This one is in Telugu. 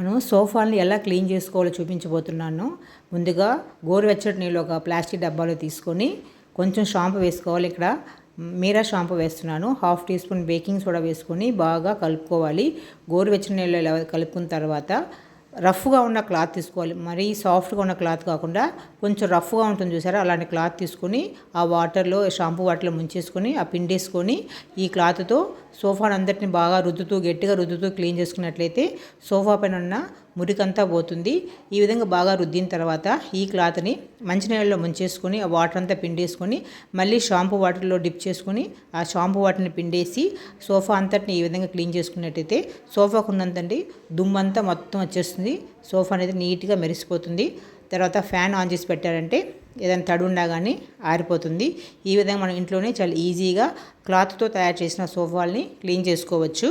మనం సోఫాని ఎలా క్లీన్ చేసుకోవాలో చూపించబోతున్నాను. ముందుగా గోరువెచ్చటి నీళ్ళు ఒక ప్లాస్టిక్ డబ్బాలో తీసుకొని కొంచెం షాంపూ వేసుకోవాలి. ఇక్కడ మీరా షాంపూ వేస్తున్నాను. Half teaspoon baking soda వేసుకొని బాగా కలుపుకోవాలి. గోరువెచ్చని నీళ్ళు కలుపుకున్న తర్వాత రఫ్గా ఉన్న క్లాత్ తీసుకోవాలి. మరీ సాఫ్ట్గా ఉన్న క్లాత్ కాకుండా కొంచెం రఫ్గా ఉంటుంది చూసారా? అలాంటి క్లాత్ తీసుకొని ఆ వాటర్లో షాంపూ వాటర్లో ముంచేసుకొని ఆ పిండేసుకొని ఈ క్లాత్తో సోఫాను అందరిని బాగా రుద్దుతూ గట్టిగా రుద్దుతూ క్లీన్ చేసుకున్నట్లయితే సోఫా పైన ఉన్న మురికంతా పోతుంది. ఈ విధంగా బాగా రుద్దిన తర్వాత ఈ క్లాత్ని మంచినీళ్ళలో ముంచేసుకొని ఆ వాటర్ అంతా పిండేసుకొని మళ్ళీ షాంపూ వాటర్లో డిప్ చేసుకొని ఆ షాంపూ వాటర్ని పిండేసి సోఫా అంతటిని ఈ విధంగా క్లీన్ చేసుకున్నట్టయితే సోఫాకు ఉన్నంతండి దుమ్మంతా మొత్తం వచ్చేస్తుంది. సోఫా అనేది నీట్గా మెరిసిపోతుంది. తర్వాత ఫ్యాన్ ఆన్ చేసి పెట్టారంటే ఏదైనా తడి ఉన్నా కానీ ఆరిపోతుంది. ఈ విధంగా మనం ఇంట్లోనే చాలా ఈజీగా క్లాత్తో తయారు చేసిన సోఫాల్ని క్లీన్ చేసుకోవచ్చు.